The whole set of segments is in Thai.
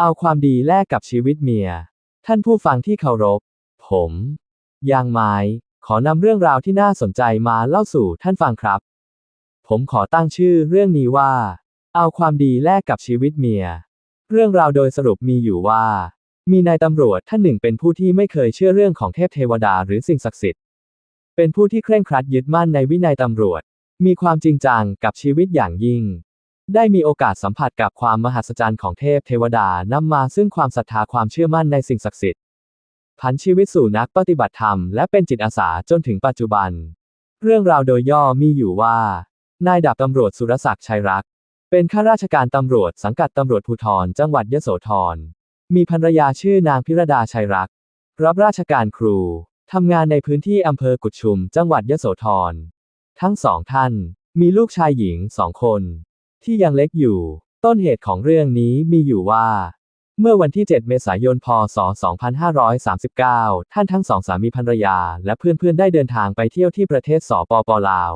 เอาความดีแลกกับชีวิตเมีย ท่านผู้ฟังที่เคารพ ผม ยางไม้ ขอนำเรื่องราวที่น่าสนใจมาเล่าสู่ท่านฟังครับ ผมขอตั้งชื่อเรื่องนี้ว่า เอาความดีแลกกับชีวิตเมีย เรื่องราวโดยสรุปมีอยู่ว่า มีนายตำรวจท่านหนึ่งเป็นผู้ที่ไม่เคยเชื่อเรื่องของเทพเทวดาหรือสิ่งศักดิ์สิทธิ์ เป็นผู้ที่เคร่งครัดยึดมั่นในวินัยตำรวจ มีความจริงจังกับชีวิตอย่างยิ่ง ได้มีโอกาสสัมผัสกับความมหัศจรรย์ของเทพเทวดานำมาซึ่งความศรัทธาความเชื่อมั่นในสิ่งศักดิ์สิทธิ์ผันชีวิตสู่นักปฏิบัติธรรมและเป็นจิตอาสาจนถึงปัจจุบัน เรื่องราวโดยย่อมีอยู่ว่า นายดาบตำรวจสุรศักดิ์ชัยรัก เป็นข้าราชการตำรวจสังกัดตำรวจภูธรจังหวัดยโสธร มีภรรยาชื่อนางพิรดาชัยรัก รับราชการครู ทำงานในพื้นที่อำเภอกุดชุม จังหวัดยโสธร ทั้งสองท่าน มีลูกชายหญิงสองคน ที่ยังเล็กอยู่ ต้นเหตุของเรื่องนี้มีอยู่ว่า เมื่อวันที่ 7 เมษายน พศ 2539 ท่านทั้งสองสามีภรรยา และเพื่อนๆ ได้เดินทางไปเที่ยวที่ประเทศสปปลาว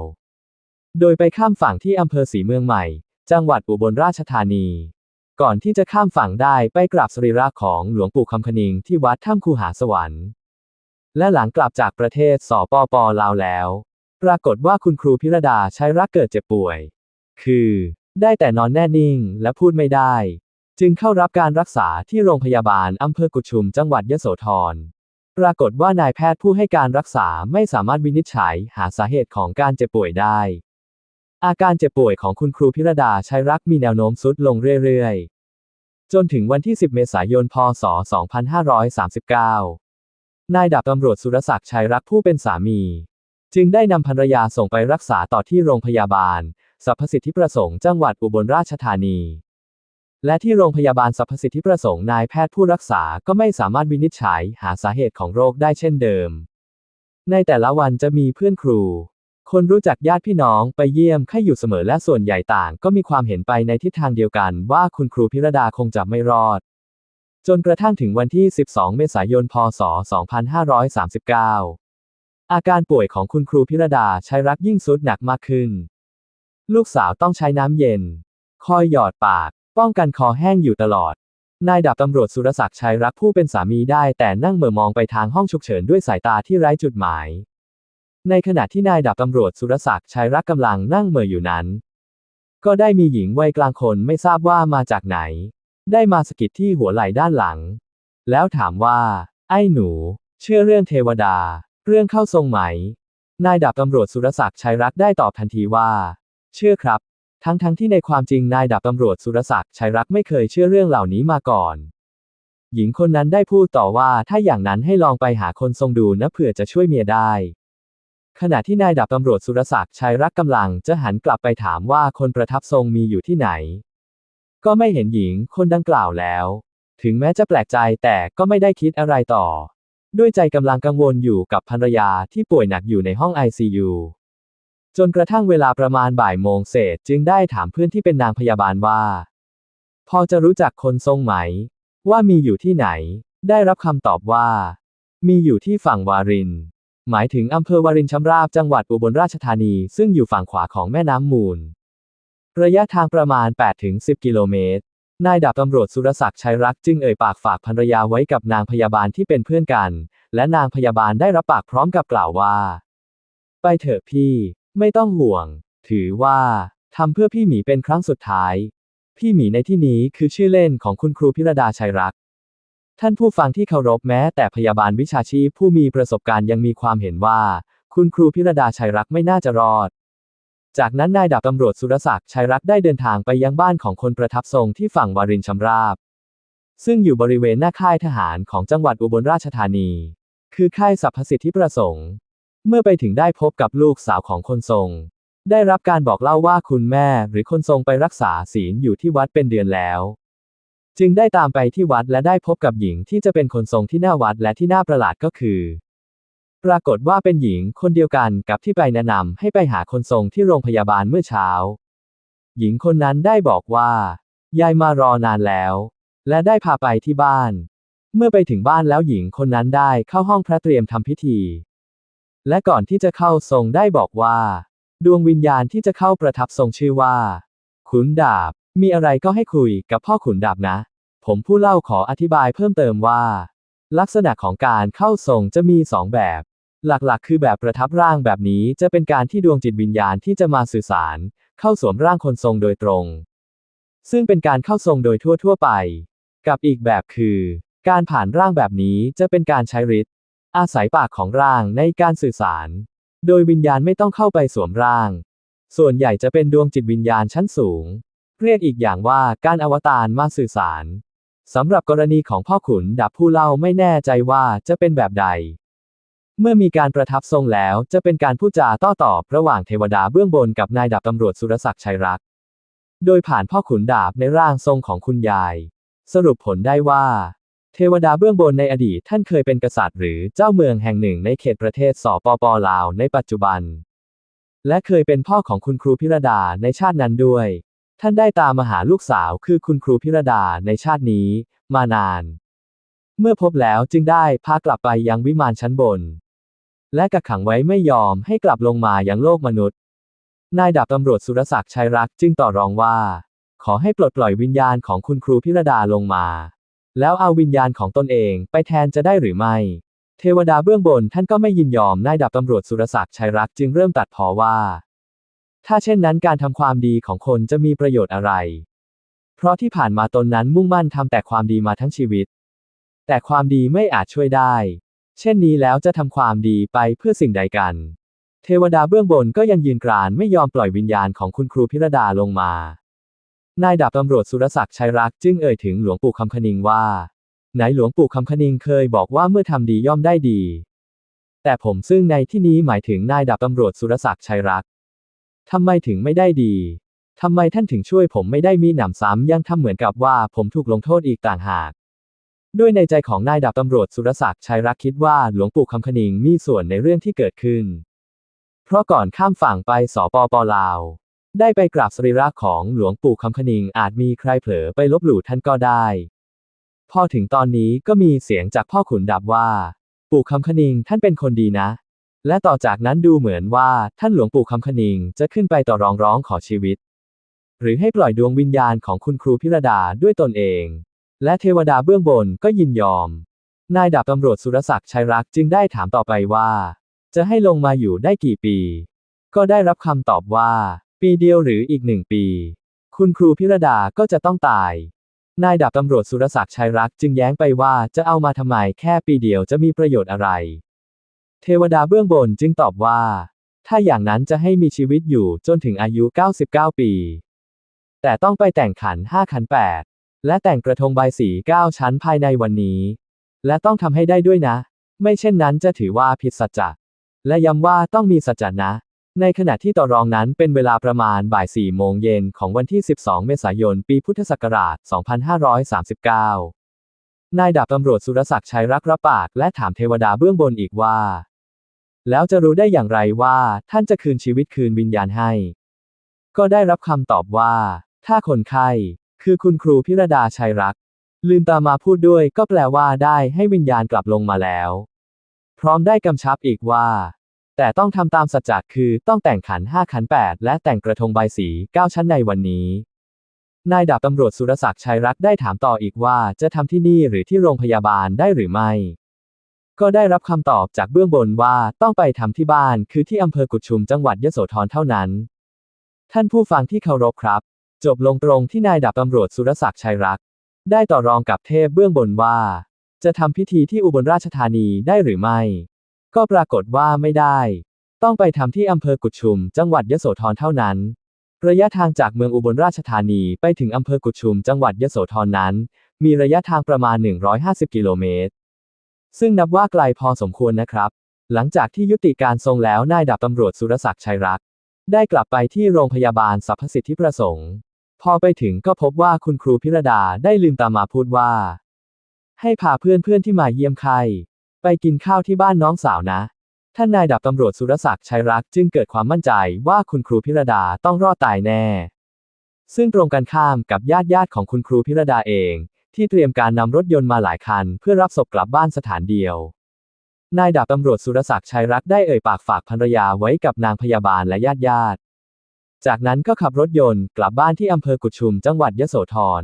โดยไปข้ามฝั่งที่อำเภอสีเมืองใหม่ จังหวัดอุบลราชธานี ก่อนที่จะข้ามฝั่งได้ไปกราบสรีระของหลวงปู่คำคณิงที่วัดถ้ำคูหาสวรรค์ และหลังกลับจากประเทศสปปลาวแล้ว ปรากฏว่าคุณครูพิรดาใช้รักเกิดเจ็บป่วย คือ ได้แต่นอนแน่นิ่งและพูดไม่ได้ จึงเข้ารับการรักษาที่โรงพยาบาลอำเภอกุชุมจังหวัดยโสธร ปรากฏว่านายแพทย์ผู้ให้การรักษาไม่สามารถวินิจฉัยหาสาเหตุของการเจ็บป่วยได้ อาการเจ็บป่วยของคุณครูพิรดาชัยรักมีแนวโน้มทรุดลงเรื่อยๆ จนถึงวันที่ 10 เมษายน พศ 2539 นายดาบตำรวจสุรศักดิ์ชัยรักผู้เป็นสามี จึงได้นำภรรยาส่งไปรักษาต่อที่โรงพยาบาล สรรพสิทธิประสงค์จังหวัดอุบลราชธานี และที่โรงพยาบาลสรรพสิทธิประสงค์นายแพทย์ผู้รักษาก็ไม่สามารถวินิจฉัยหาสาเหตุของโรคได้เช่นเดิม ในแต่ละวันจะมีเพื่อนครู คนรู้จักญาติพี่น้องไปเยี่ยมไข้อยู่เสมอและส่วนใหญ่ต่างก็มีความเห็นไปในทิศทางเดียวกันว่าคุณครูพิรดาคงจะไม่รอด จนกระทั่งถึงวันที่ 12 เมษายน พศ 2539อาการป่วยของคุณครูพิรดาชัยรักยิ่งสุดหนักมากขึ้น ลูกสาวต้องใช้น้ำเย็น คอยหยอดปาก ป้องกันคอแห้งอยู่ตลอด นายดาบตำรวจสุรศักดิ์ชัยรักผู้เป็นสามีได้ แต่นั่งเหม่อมองไปทางห้องฉุกเฉินด้วยสายตาที่ไร้จุดหมาย ในขณะที่นายดาบตำรวจสุรศักดิ์ชัยรักกำลังนั่งเหม่ออยู่นั้น ก็ได้มีหญิงวัยกลางคนไม่ทราบว่ามาจากไหน ได้มาสะกิดที่หัวไหล่ด้านหลัง แล้วถามว่า ไอ้หนู เชื่อเรื่องเทวดา เรื่องเข้าทรงไหม นายดาบตำรวจสุรศักดิ์ชัยรักได้ตอบทันทีว่า เชื่อครับ ทั้งทั้งที่ในความจริงนายดาบตำรวจสุรศักดิ์ชัยรักไม่เคยเชื่อเรื่องเหล่านี้มาก่อน หญิงคนนั้นได้พูดต่อว่าถ้าอย่างนั้นให้ลองไปหาคนทรงดูนะเผื่อจะช่วยเมียได้ ขณะที่นายดาบตำรวจสุรศักดิ์ชัยรักกำลังจะหันกลับไปถามว่าคนประทับทรงมีอยู่ที่ไหน ก็ไม่เห็นหญิงคนดังกล่าวแล้ว ถึงแม้จะแปลกใจแต่ก็ไม่ได้คิดอะไรต่อ ด้วยใจกำลังกังวลอยู่กับภรรยาที่ป่วยหนักอยู่ในห้อง ICU จนกระทั่งเวลาประมาณบ่ายโมงเศษจึงได้ถามเพื่อนที่เป็นนางพยาบาลว่า พอจะรู้จักคนทรงไหม ว่ามีอยู่ที่ไหน ได้รับคำตอบว่า มีอยู่ที่ฝั่งวาริน หมายถึงอำเภอวารินชำราบจังหวัดอุบลราชธานีซึ่งอยู่ฝั่งขวาของแม่น้ำมูล ระยะทางประมาณ 8-10 กิโลเมตร นายดาบตำรวจสุรศักดิ์ชัยรักจึงเอ่ยปากฝากภรรยาไว้กับนางพยาบาลที่เป็นเพื่อนกัน และนางพยาบาลได้รับปากพร้อมกับกล่าวว่า ไปเถอะพี่ ไม่ต้องห่วง ถือว่าทำเพื่อพี่หมีเป็นครั้งสุดท้าย พี่หมีในที่นี้คือชื่อเล่นของคุณครูพิรดาชัยรัก ท่านผู้ฟังที่เคารพแม้แต่พยาบาลวิชาชีพผู้มีประสบการณ์ยังมีความเห็นว่า คุณครูพิรดาชัยรักไม่น่าจะรอด จากนั้นนายดาบตำรวจสุรศักดิ์ชัยรักได้เดินทางไปยังบ้านของคนประทับทรงที่ฝั่งวารินชำราบ ซึ่งอยู่บริเวณหน้าค่ายทหารของจังหวัดอุบลราชธานี คือค่ายสรรพสิทธิประสงค์ เมื่อไปถึงได้พบกับลูกสาวของคนทรง ได้รับการบอกเล่าว่าคุณแม่หรือคนทรงไปรักษาศีลอยู่ที่วัดเป็นเดือนแล้ว จึงได้ตามไปที่วัดและได้พบกับหญิงที่จะเป็นคนทรงที่หน้าวัดและที่น่าประหลาดก็คือ ปรากฏว่าเป็นหญิงคนเดียวกันกับที่ไปแนะนำให้ไปหาคนทรงที่โรงพยาบาลเมื่อเช้า หญิงคนนั้นได้บอกว่า ยายมารอนานแล้ว และได้พาไปที่บ้าน เมื่อไปถึงบ้านแล้วหญิงคนนั้นได้เข้าห้องพระเตรียมทำพิธี และก่อนที่จะเข้าทรงได้บอกว่า ดวงวิญญาณที่จะเข้าประทับทรงชื่อว่า ขุนดาบ มีอะไรก็ให้คุยกับพ่อขุนดาบนะ ผมผู้เล่าขออธิบายเพิ่มเติมว่า ลักษณะของการเข้าทรงจะมีสองแบบ หลักๆ คือแบบประทับร่างแบบนี้จะเป็นการที่ดวงจิตวิญญาณที่จะมาสื่อสาร เข้าสวมร่างคนทรงโดยตรง ซึ่งเป็นการเข้าทรงโดยทั่วๆไป กับอีกแบบคือ การผ่านร่างแบบนี้จะเป็นการใช้ฤทธิ์ อาศัยปากของร่างในการสื่อสาร โดยวิญญาณไม่ต้องเข้าไปสวมร่าง ส่วนใหญ่จะเป็นดวงจิตวิญญาณชั้นสูง เรียกอีกอย่างว่าการอวตารมาสื่อสาร สำหรับกรณีของพ่อขุนดับผู้เล่าไม่แน่ใจว่าจะเป็นแบบใด เมื่อมีการประทับทรงแล้วจะเป็นการพูดจาโต้ตอบระหว่างเทวดาเบื้องบนกับนายดาบตำรวจสุรศักดิ์ชัยรัก โดยผ่านพ่อขุนดาบในร่างทรงของคุณยาย สรุปผลได้ว่า เทวดาเบื้องบนในอดีตท่านเคยเป็นกษัตริย์หรือเจ้าเมืองแห่งหนึ่งในเขตประเทศสปปลาวในปัจจุบัน และเคยเป็นพ่อของคุณครูพิรดาในชาตินั้นด้วย ท่านได้ตามมาหาลูกสาวคือคุณครูพิรดาในชาตินี้ มานาน เมื่อพบแล้วจึงได้พากลับไปยังวิมานชั้นบน และกักขังไว้ไม่ยอมให้กลับลงมายังโลกมนุษย์ นายดาบตำรวจสุรศักดิ์ชัยรักจึงต่อรองว่า ขอให้ปลดปล่อยวิญญาณของคุณครูพิรดาลงมา แล้วเอาวิญญาณของตนเองไปแทนจะได้หรือไม่ เทวดาเบื้องบนท่านก็ไม่ยินยอมนายดาบตำรวจสุรศักดิ์ชัยรักจึงเริ่มตัดพอว่า ถ้าเช่นนั้นการทำความดีของคนจะมีประโยชน์อะไร เพราะที่ผ่านมาตนนั้นมุ่งมั่นทำแต่ความดีมาทั้งชีวิต แต่ความดีไม่อาจช่วยได้ เช่นนี้แล้วจะทำความดีไปเพื่อสิ่งใดกัน เทวดาเบื้องบนก็ยังยืนกรานไม่ยอมปล่อยวิญญาณของคุณครูพิรดาลงมา นายดาบตำรวจสุรศักดิ์ชัยรักจึงเอ่ยถึงหลวงปู่คำคณิงว่า ไหนหลวงปู่คำคณิงเคยบอกว่าเมื่อทำดีย่อมได้ดี แต่ผมซึ่งในที่นี้หมายถึงนายดาบตำรวจสุรศักดิ์ชัยรักทำไมถึงไม่ได้ดีทำไมท่านถึงช่วยผมไม่ได้มีหนำซ้ำยังทำเหมือนกับว่าผมถูกลงโทษอีกต่างหาก ด้วยในใจของนายดาบตำรวจสุรศักดิ์ชัยรักคิดว่าหลวงปู่คำคณิงมีส่วนในเรื่องที่เกิดขึ้น เพราะก่อนข้ามฝั่งไปสปปลาว ได้ไปกราบสรีระของหลวงปู่คำคณิงอาจมีใครเผลอไปลบหลู่ท่านก็ได้ พอถึงตอนนี้ก็มีเสียงจากพ่อขุนดับว่า ปู่คำคณิงท่านเป็นคนดีนะ และต่อจากนั้นดูเหมือนว่าท่านหลวงปู่คำคณิงจะขึ้นไปต่อรองร้องขอชีวิต หรือให้ปล่อยดวงวิญญาณของคุณครูพิรดาด้วยตนเอง และเทวดาเบื้องบนก็ยินยอม นายดาบตำรวจสุรศักดิ์ชัยรักจึงได้ถามต่อไปว่า จะให้ลงมาอยู่ได้กี่ปี ก็ได้รับคำตอบว่า ปีเดียวหรืออีกหนึ่งปี คุณครูพิรดาก็จะต้องตาย นายดาบตำรวจสุรศักดิ์ชัยรักจึงแย้งไปว่าจะเอามาทำไมแค่ปีเดียวจะมีประโยชน์อะไร เทวดาเบื้องบนจึงตอบว่า ถ้าอย่างนั้นจะให้มีชีวิตอยู่จนถึงอายุ 99 ปี แต่ต้องไปแต่งขัน5ขัน8และแต่งกระทงใบสี9ชั้นภายในวันนี้ และต้องทำให้ได้ด้วยนะ ไม่เช่นนั้นจะถือว่าผิดสัจจะและย้ำว่าต้องมีสัจจะนะ ในขณะที่ต่อรองนั้นเป็นเวลาประมาณบ่าย 4 โมงเย็นของวันที่ 12 เมษายน ปีพุทธศักราช 2539 นายดาบตำรวจสุรศักดิ์ชัยรักรับปากและถามเทวดาเบื้องบนอีกว่า แล้วจะรู้ได้อย่างไรว่าท่านจะคืนชีวิตคืนวิญญาณให้ ก็ได้รับคำตอบว่า ถ้าคนไข้คือคุณครูพิรดาชัยรัก ลืมตามาพูดด้วยก็แปลว่าได้ให้วิญญาณกลับลงมาแล้ว พร้อมได้กำชับอีกว่า แต่ต้องทำตามสัจจะคือต้องแต่งขัน5ขัน8และแต่งกระทงใบสี9ชั้นในวันนี้ นายดาบตำรวจสุรศักดิ์ชัยรักได้ถามต่ออีกว่าจะทำที่นี่หรือที่โรงพยาบาลได้หรือไม่ ก็ได้รับคำตอบจากเบื้องบนว่าต้องไปทำที่บ้านคือที่อำเภอกุดชุมจังหวัดยโสธรเท่านั้น ท่านผู้ฟังที่เคารพครับ จบลงตรงที่นายดาบตำรวจสุรศักดิ์ชัยรัก ได้ต่อรองกับเทพเบื้องบนว่า จะทำพิธีที่อุบลราชธานีได้หรือไม่ ก็ปรากฏว่าไม่ได้ ต้องไปทำที่อำเภอกุดชุม จังหวัดยโสธรเท่านั้น ระยะทางจากเมืองอุบลราชธานีไปถึงอำเภอกุดชุม จังหวัดยโสธรนั้น มีระยะทางประมาณ 150 กิโลเมตร ซึ่งนับว่าไกลพอสมควรนะครับ หลังจากที่ยุติการทรงแล้วนายดาบตำรวจสุรศักดิ์ชัยรัก ได้กลับไปที่โรงพยาบาลสรรพสิทธิประสงค์ พอไปถึงก็พบว่าคุณครูพิรดาได้ลืมตามาพูดว่า ให้พาเพื่อนเพื่อนที่มาเยี่ยมไข้ ไปกินข้าวที่บ้านน้องสาวนะ ท่านนายดาบตำรวจสุรศักดิ์ชัยรักจึงเกิดความมั่นใจว่าคุณครูพิรดาต้องรอดตายแน่ ซึ่งตรงกันข้ามกับญาติญาติของคุณครูพิรดาเอง ที่เตรียมการนำรถยนต์มาหลายคัน เพื่อรับศพกลับบ้านสถานเดียว นายดาบตำรวจสุรศักดิ์ชัยรักได้เอ่ยปากฝากภรรยาไว้กับนางพยาบาลและญาติญาติ จากนั้นก็ขับรถยนต์กลับบ้านที่อำเภอกุดชุมจังหวัดยโสธร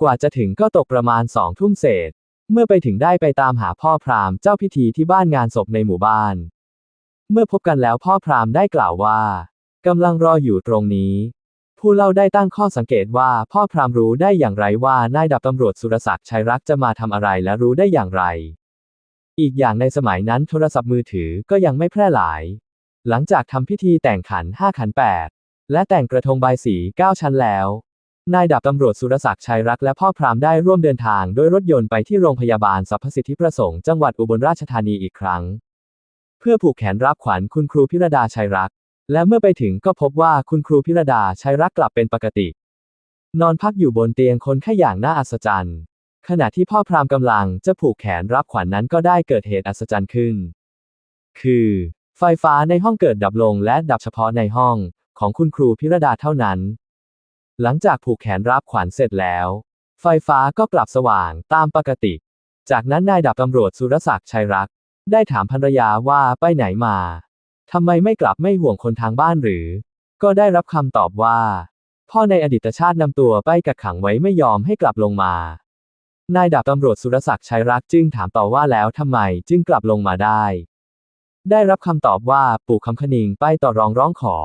กว่าจะถึงก็ตกประมาณสองทุ่มเศษ เมื่อไปถึงได้ไปตามหาพ่อพราหมณ์เจ้าพิธีที่บ้านงานศพในหมู่บ้าน เมื่อพบกันแล้วพ่อพราหมณ์ได้กล่าวว่ากำลังรออยู่ตรงนี้ ผู้เล่าได้ตั้งข้อสังเกตว่าพ่อพราหมณ์รู้ได้อย่างไรว่านายดับตำรวจสุรศักดิ์ชัยรักจะมาทำอะไรและรู้ได้อย่างไร อีกอย่างในสมัยนั้นโทรศัพท์มือถือก็ยังไม่แพร่หลาย หลังจากทำพิธีแต่งขันห้าขันแปดและแต่งกระทงใบสีเก้าชั้นแล้ว นายดาบตำรวจสุรศักดิ์ชัยรักและพ่อพรามได้ร่วมเดินทางด้วยรถยนต์ไปที่โรงพยาบาลสรรพสิทธิประสงค์จังหวัดอุบลราชธานีอีกครั้ง เพื่อผูกแขนรับขวัญคุณครูพิรดาชัยรัก และเมื่อไปถึงก็พบว่าคุณครูพิรดาชัยรักกลับเป็นปกติ นอนพักอยู่บนเตียงคนไข้อย่างน่าอัศจรรย์ ขณะที่พ่อพรามกำลังจะผูกแขนรับขวัญนนั้นก็ได้เกิดเหตุอัศจรรย์ขึ้น คือ ไฟฟ้าในห้องเกิดดับลงและดับเฉพาะในห้องของคุณครูพิรดาเท่านั้น หลังจากผูกแขนรับขวัญเสร็จแล้ว ไฟฟ้าก็กลับสว่างตามปกติ จากนั้นนายดาบตำรวจสุรศักดิ์ชัยรัก ได้ถามภรรยาว่าไปไหนมาทำไมไม่กลับไม่ห่วงคนทางบ้านหรือ ก็ได้รับคำตอบว่า พ่อในอดีตชาตินำตัวไปกักขังไว้ไม่ยอมให้กลับลงมา นายดาบตำรวจสุรศักดิ์ชัยรักจึงถามต่อว่าแล้วทำไมจึงกลับลงมาได้ ได้รับคำตอบว่าปู่คำคณิงไปต่อรองร้องขอ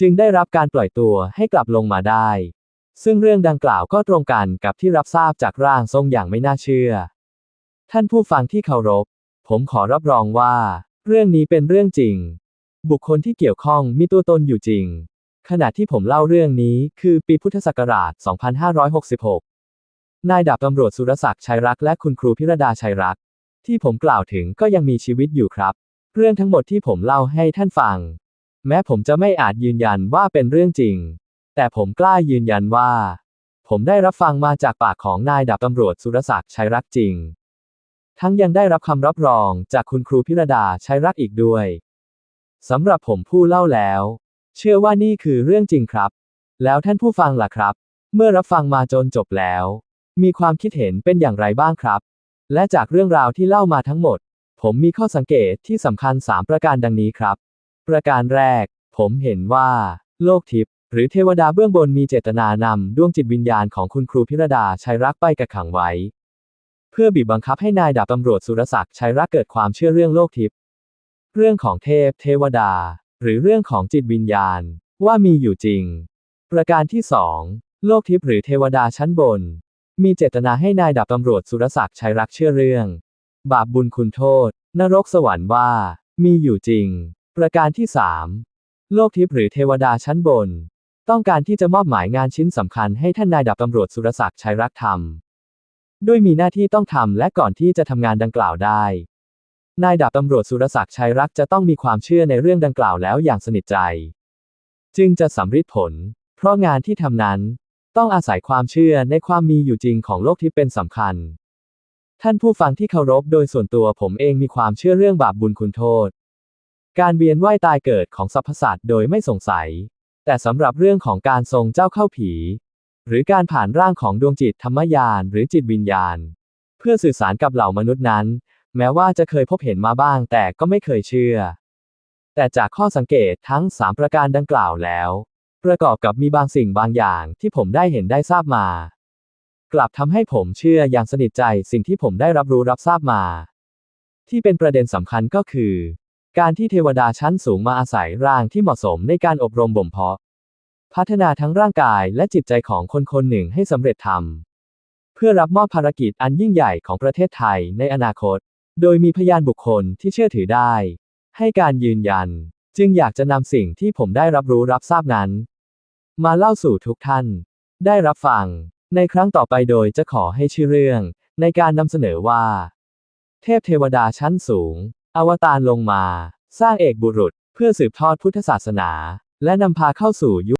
จึงได้รับการปล่อยตัวให้กลับลงมาได้ ซึ่งเรื่องดังกล่าวก็ตรงกันกับที่รับทราบจากร่างทรงอย่างไม่น่าเชื่อ ท่านผู้ฟังที่เคารพ ผมขอรับรองว่า เรื่องนี้เป็นเรื่องจริง บุคคลที่เกี่ยวข้องมีตัวตนอยู่จริง ขณะที่ผมเล่าเรื่องนี้คือปีพุทธศักราช 2566 นายดาบตำรวจสุรศักดิ์ชัยรักและคุณครูพิรดาชัยรัก ที่ผมกล่าวถึงก็ยังมีชีวิตอยู่ครับ เรื่องทั้งหมดที่ผมเล่าให้ท่านฟัง แม้ผมจะไม่อาจยืนยันว่าเป็นเรื่องจริง แต่ผมกล้ายืนยันว่า ผมได้รับฟังมาจากปากของนายดาบตำรวจสุรศักดิ์ชัยรักจริง ทั้งยังได้รับคำรับรองจากคุณครูพิรดาชัยรักอีกด้วยสำหรับผมผู้เล่าแล้ว เชื่อว่านี่คือเรื่องจริงครับ แล้วท่านผู้ฟังล่ะครับ เมื่อรับฟังมาจนจบแล้ว มีความคิดเห็นเป็นอย่างไรบ้างครับ และจากเรื่องราวที่เล่ามาทั้งหมด ผมมีข้อสังเกตที่สำคัญ 3 ประการดังนี้ครับ ประการแรก ผมเห็นว่า โลกทิพย์หรือเทวดาเบื้องบนมีเจตนานำดวงจิตวิญญาณของคุณครูพิรดาชัยรักไปกักขังไว้ เพื่อบีบบังคับให้นายดาบตำรวจสุรศักดิ์ชัยรักเกิดความเชื่อเรื่องโลกทิพย์เรื่องของเทพ เทวดา หรือเรื่องของจิตวิญญาณ ว่ามีอยู่จริง ประการที่สองโลกทิพย์หรือเทวดาชั้นบน มีเจตนาให้นายดาบตำรวจสุรศักดิ์ชัยรักเชื่อเรื่อง บาปบุญคุณโทษ นรกสวรรค์ว่า มีอยู่จริง ประการที่สามโลกทิพย์หรือเทวดาชั้นบน ต้องการที่จะมอบหมายงานชิ้นสำคัญให้ท่านนายดาบตำรวจสุรศักดิ์ชัยรักทำด้วยมีหน้าที่ต้องทำและก่อนที่จะทำงานดังกล่าวได้ นายดาบตำรวจสุรศักดิ์ชัยรักจะต้องมีความเชื่อในเรื่องดังกล่าวแล้วอย่างสนิทใจ จึงจะสำเร็จผล เพราะงานที่ทำนั้น ต้องอาศัยความเชื่อในความมีอยู่จริงของโลกที่เป็นสำคัญ ท่านผู้ฟังที่เคารพโดยส่วนตัวผมเองมีความเชื่อเรื่องบาปบุญคุณโทษ การเวียนว่ายตายเกิดของสรรพสัตว์โดยไม่สงสัย แต่สำหรับเรื่องของการทรงเจ้าเข้าผี หรือการผ่านร่างของดวงจิตธรรมยานหรือจิตวิญญาณ เพื่อสื่อสารกับเหล่ามนุษย์นั้น แม้ว่าจะเคยพบเห็นมาบ้างแต่ก็ไม่เคยเชื่อ แต่จากข้อสังเกตทั้ง 3 ประการดังกล่าวแล้ว ประกอบกับมีบางสิ่งบางอย่างที่ผมได้เห็นได้ทราบมา กลับทำให้ผมเชื่ออย่างสนิทใจสิ่งที่ผมได้รับรู้รับทราบมา ที่เป็นประเด็นสำคัญก็คือ การที่เทวดาชั้นสูงมาอาศัยร่างที่เหมาะสมในการอบรมบ่มเพาะ พัฒนาทั้งร่างกายและจิตใจของคนคนหนึ่งให้สำเร็จทำเพื่อรับมอบภารกิจอันยิ่งใหญ่ของประเทศไทยในอนาคต โดยมีพยานบุคคลที่เชื่อถือได้ ให้การยืนยัน จึงอยากจะนำสิ่งที่ผมได้รับรู้รับทราบนั้น มาเล่าสู่ทุกท่าน ได้รับฟัง ในครั้งต่อไปโดยจะขอให้ชื่อเรื่อง ในการนำเสนอว่า เทพเทวดาชั้นสูง อวตารลงมา สร้างเอกบุรุษ เพื่อสืบทอดพุทธศาสนา และนำพาเข้าสู่ยุค